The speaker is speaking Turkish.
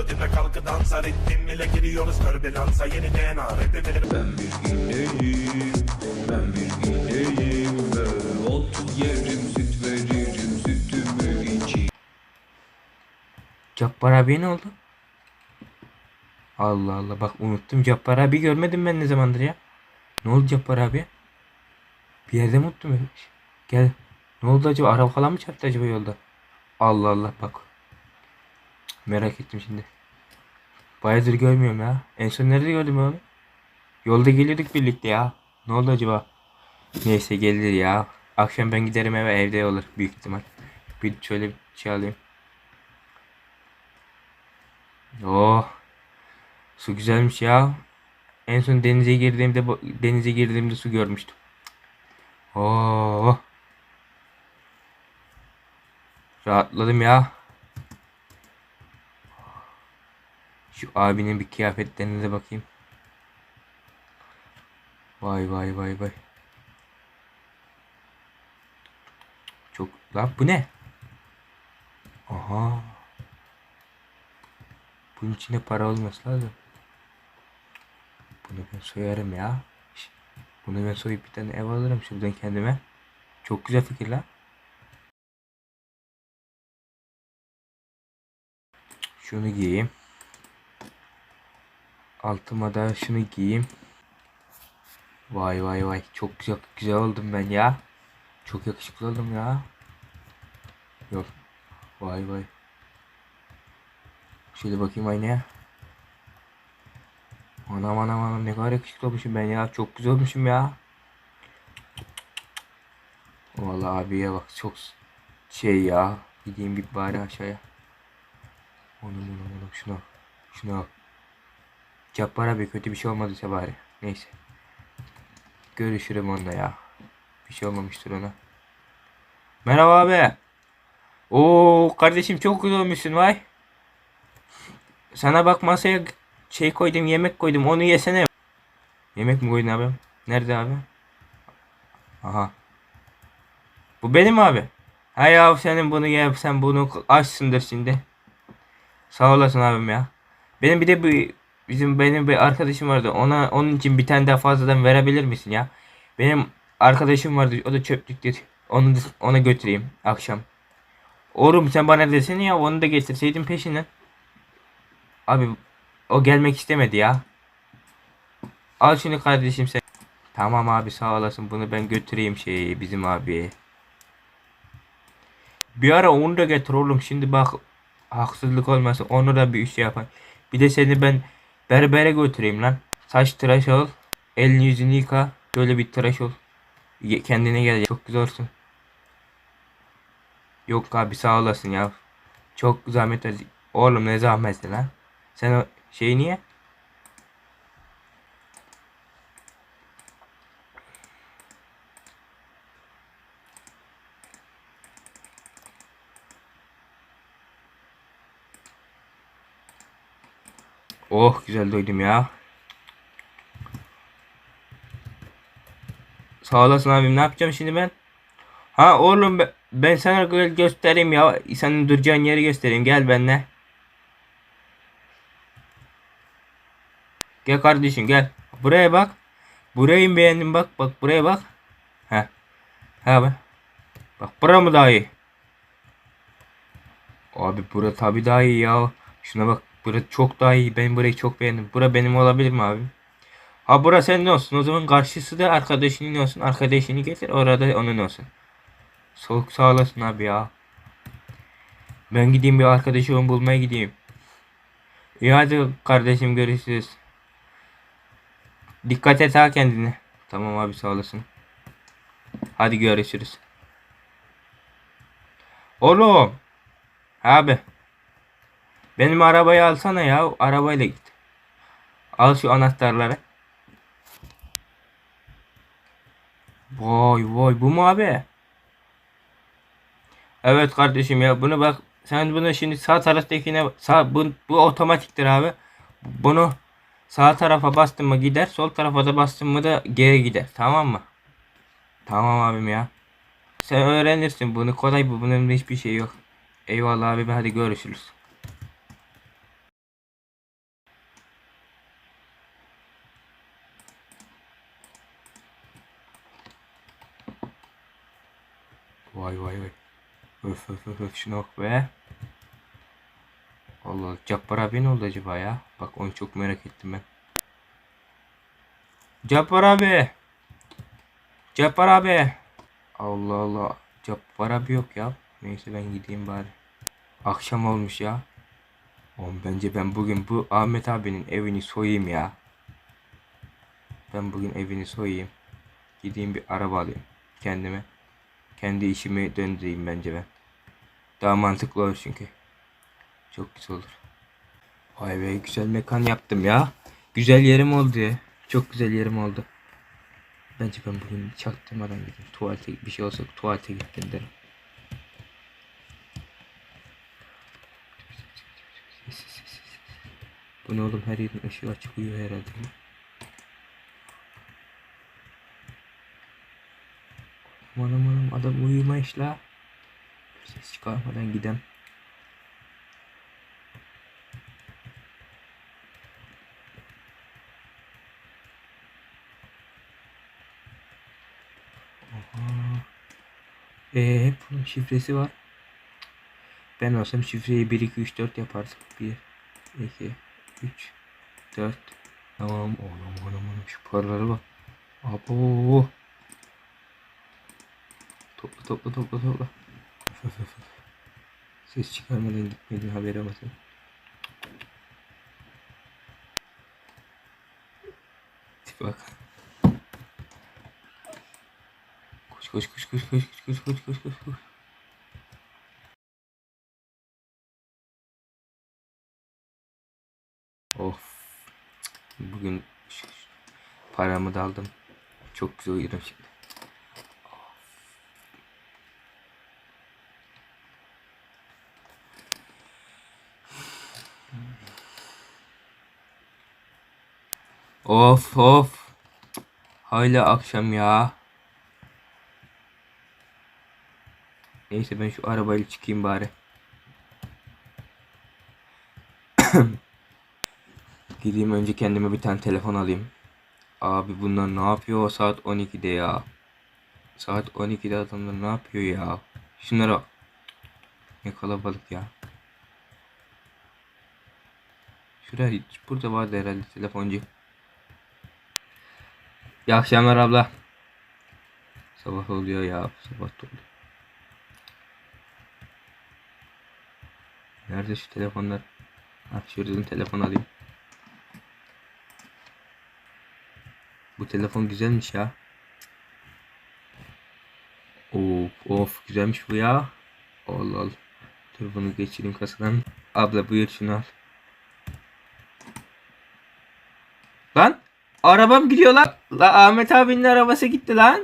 Melodime kalkı dansa ritmim ile giriyoruz türbülansa Yeni DNA rapimi Ben bir ineğim, ben bir ineğim ve ot yerim, süt veririm, sütümü içeyim. Cabbar abiye ne oldu? Allah Allah bak unuttum Cabbar abi görmedim ben ne zamandır ya. Ne oldu Cabbar abi? Bir yerde mi unuttum? Gel. Ne oldu acaba? Araba falan mı çarptı acaba yolda? Allah Allah bak. Merak ettim şimdi. Bayağıdır görmüyorum ya. En son nerede gördüm onu? Yolda geliyorduk birlikte ya. Ne oldu acaba? Neyse gelir ya. Akşam ben giderim eve evde olur büyük ihtimal. Bir şöyle bir şey alayım. Oh. Su güzelmiş ya. En son denize girdiğimde denize girdiğimde su görmüştüm. Oh. Rahatladım ya. Şu abinin bir kıyafetlerine de bakayım. Vay vay vay vay. Çok lan bu ne? Aha. Bunun içinde para olması lazım. Bunu ben soyarım ya. Bunu ben soyup bir tane ev alırım şuradan kendime. Çok güzel fikir lan. Şunu giyeyim. Altıma da şunu giyeyim. Vay vay vay. Çok güzel, güzel oldum ben ya. Çok yakışıklı oldum ya. Yok. Vay vay. Şöyle bakayım aynaya. Anam anam anam ne kadar yakışıklı olmuşum ben ya. Çok güzel olmuşum ya. Vallahi abiye bak çok şey ya. Gideyim bir bari aşağıya. Onu bunu onu şuna. Şuna. Cabbar abi kötü bir şey olmadıysa bari. Neyse. Görüşürüm onunla ya. Bir şey olmamıştır ona. Merhaba abi. Oo kardeşim çok güzel olmuşsun vay. Sana bak masaya şey koydum yemek koydum onu yesene. Yemek mi koydun abi? Nerede abi? Aha. Bu benim abi. Ha ya senin bunu ye sen bunu açsındır şimdi. Sağ olasın abim ya. Benim bir de bir bizim benim bir arkadaşım vardı. Ona onun için bir tane daha fazladan verebilir misin ya? Benim arkadaşım vardı. O da çöplükte. Onu ona götüreyim akşam. Oğlum sen bana desene ya onu da getirseydin peşinden. Abi o gelmek istemedi ya. Al şunu kardeşim sen. Tamam abi sağ olasın bunu ben götüreyim şey bizim abiye. Bir ara onu da getir oğlum şimdi bak haksızlık olmasın onu da bir şey yapan. Bir de seni ben berbere götüreyim lan. Saç tıraş ol. Elini yüzünü yıka. Böyle bir tıraş ol. Kendine gel. Çok güzel olsun. Yok abi sağ olasın ya. Çok zahmet. Oğlum ne zahmeti lan. Sen o şeyi niye? Oh güzel doydum ya. Sağ olasın abim ne yapacağım şimdi ben? Ha oğlum be- ben sana gö- göstereyim ya. Senin duracağın yeri göstereyim. Gel benimle. Gel kardeşim gel. Buraya bak. Burayı mı beğendin bak. Bak buraya bak. Ha. Ha bak. Bak bura mı daha iyi? Abi bura tabi daha iyi ya. Şuna bak. Bura çok daha iyi. Ben burayı çok beğendim. Bura benim olabilir mi abi? Ha bura senin olsun. O zaman karşısı da arkadaşının olsun. Arkadaşını getir. Orada onun olsun. Soğuk sağ olasın abi ya. Ben gideyim bir arkadaşımı bulmaya gideyim. İyi hadi kardeşim görüşürüz. Dikkat et ha kendine. Tamam abi sağ olasın. Hadi görüşürüz. Oğlum. Abi. Benim arabayı alsana ya. Arabayla git. Al şu anahtarları. Vay vay bu mu abi? Evet kardeşim ya bunu bak sen bunu şimdi sağ taraftakine sağ bu, bu otomatiktir abi. Bunu sağ tarafa bastın mı gider sol tarafa da bastın mı da geri gider tamam mı? Tamam abim ya. Sen öğrenirsin bunu kolay bu bunun hiçbir şey yok. Eyvallah abim hadi görüşürüz. Vay vay vay. Öf öf öf, öf şuna bak be. Allah Allah. Cabbar abi ne oldu acaba ya? Bak onu çok merak ettim ben. Cabbar abi. Cabbar abi. Allah Allah. Cabbar abi yok ya. Neyse ben gideyim bari. Akşam olmuş ya. Oğlum bence ben bugün bu Ahmet abinin evini soyayım ya. Ben bugün evini soyayım. Gideyim bir araba alayım kendime. Kendi işimi döndüreyim bence ben. Daha mantıklı olur çünkü. Çok güzel olur. Vay be güzel mekan yaptım ya. Güzel yerim oldu ya. Çok güzel yerim oldu. Bence ben bugün çaktırmadan gideyim. Tuvalete bir şey olsa tuvalete gittim derim. Bu ne oğlum her yerin ışığı açık uyuyor herhalde. Adam uyumayış la. Ses çıkarmadan gidem. Ee, hep bunun şifresi var. Ben olsam şifreyi 1 2 3 4 yapardım. 1 2 3 4 Tamam oğlum oğlum oğlum şu paraları bak. Abo. Topla topla topla topla. Öf, öf, öf. Ses çıkarmadan gitmedin haberi olmasın. Tipe bak. Koş koş koş koş koş koş koş koş koş koş. Of. Bugün paramı da aldım. Çok güzel uyudum şimdi. Of of. Hala akşam ya. Neyse ben şu arabayla çıkayım bari. Gideyim önce kendime bir tane telefon alayım. Abi bunlar ne yapıyor saat 12'de ya? Saat 12'de adamlar ne yapıyor ya? Şunlara. Ne kalabalık ya. Şuraya burada vardı herhalde telefoncu. İyi akşamlar abla. Sabah oluyor ya. Sabah da oluyor. Nerede şu telefonlar? Ha şuradan telefon alayım. Bu telefon güzelmiş ya. Of of güzelmiş bu ya. Allah Allah. Dur bunu geçireyim kasadan. Abla buyur şunu al. Lan arabam gidiyor lan. La Ahmet abinin arabası gitti lan.